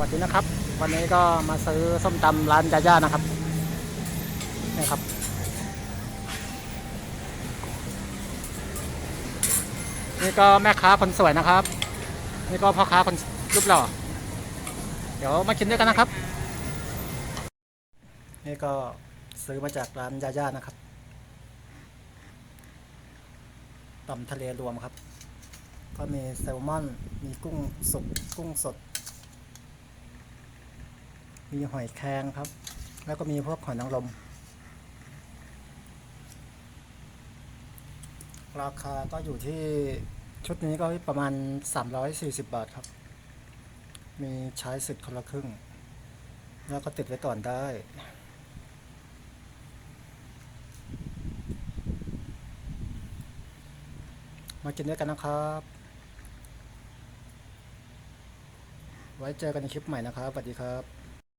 วัสดีนะครับ วันนี้ก็มาซื้อส้มตำร้านยาย่านะครับนี่ครับ นี่ก็แม่ค้าคนสวยนะครับ นี่ก็พ่อค้าคนรูปหล่อ เดี๋ยวมากินด้วยกันนะครับ นี่ก็ซื้อมาจากร้านยาย่านะครับตำทะเลรวมครับ ก็มีแซลมอน มีกุ้งสุก กุ้งสด มีหอยแครงครับ แล้วก็มีพวกหอยนางรม ราคาก็อยู่ที่ชุดนี้ก็ประมาณ 340 บาทครับ มีใช้สิทธิ์คนละครึ่ง แล้วก็ติดไว้ก่อนได้มากินด้วยกันนะครับ ไว้เจอกันในคลิปใหม่นะครับ สวัสดีครับ